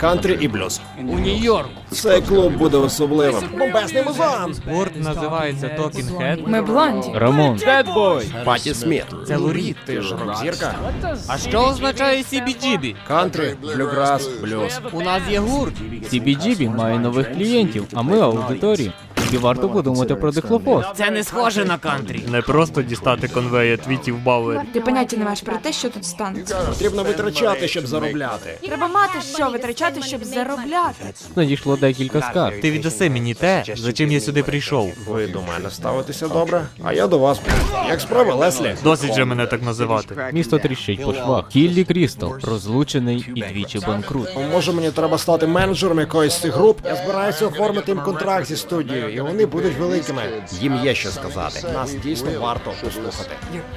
кантрі і блюз. У Нью-Йорку. Цей клуб буде особливим. Бомбезний музон! Гурт називається Talking Head. Ми блонді. Рамон. Паті Сміт. Це Лурі. Ти ж рок-зірка? А що означає CBGB? Кантри, блюграс, блюз. У нас є гурт. CBGB має нових клієнтів, а ми аудиторії. І варто подумати про дихлофос. Це не схоже на кантрі. Не просто дістати конвея твітів Бауер. Ти поняття не маєш про те, що тут станеться. Потрібно витрачати, щоб заробляти. Треба мати що витрачати, щоб заробляти. Надійшло декілька скарг. Ти віддаси мені те, за чим я сюди прийшов. Ви до мене ставитеся добре, а я до вас. Як справи, Леслі? Досить же мене так називати. Місто тріщить по швах. Кіллі Крістал, розлучений і двічі банкрут. Може мені треба стати менеджером якоїсь з цих груп? Я збираюся оформити їм контракт зі студією, і вони будуть великими. Їм є що сказати. Нас дійсно варто послухати.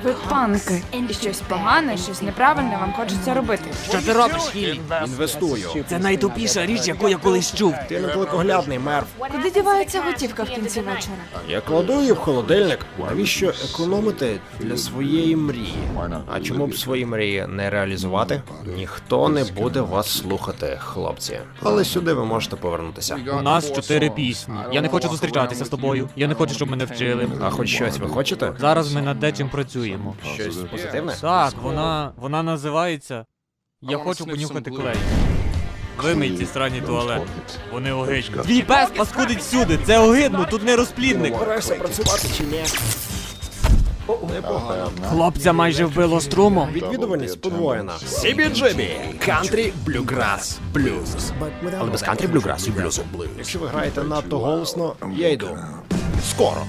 Ви панки. І щось погане, щось неправильне вам хочеться робити. Що ти робиш, Хілі? Інвестую. Це найтупіша річ, яку я колись чув. Ти не далекоглядний мерв. Куди дівається готівка в кінці вечора? Я кладу її в холодильник. Навіщо економити для своєї мрії? А чому б свої мрії не реалізувати? Ніхто не буде вас слухати, хлопці. Але сюди ви можете повернутися. У нас чотири пісні. Я не хочу зустрічатися з тобою. Я не хочу, щоб мене вчили. А хоч щось ви хочете? Зараз ми над дечим працюємо. Щось позитивне? Так, вона. вона називається. Я хочу понюхати клей. Вимий ці срані туалети. Вони огидні. Твій пес паскудить всюди. Це огидно, тут не розплідник. Збираєшся працювати чи ні? Непогано. Хлопця майже вбило струмом. Відвідуваність подвоєна. CBGB. Кантрі, блюграс, блюз. Але без кантрі, блюграсу і блюзу. Якщо ви граєте надто голосно, я йду. Скоро.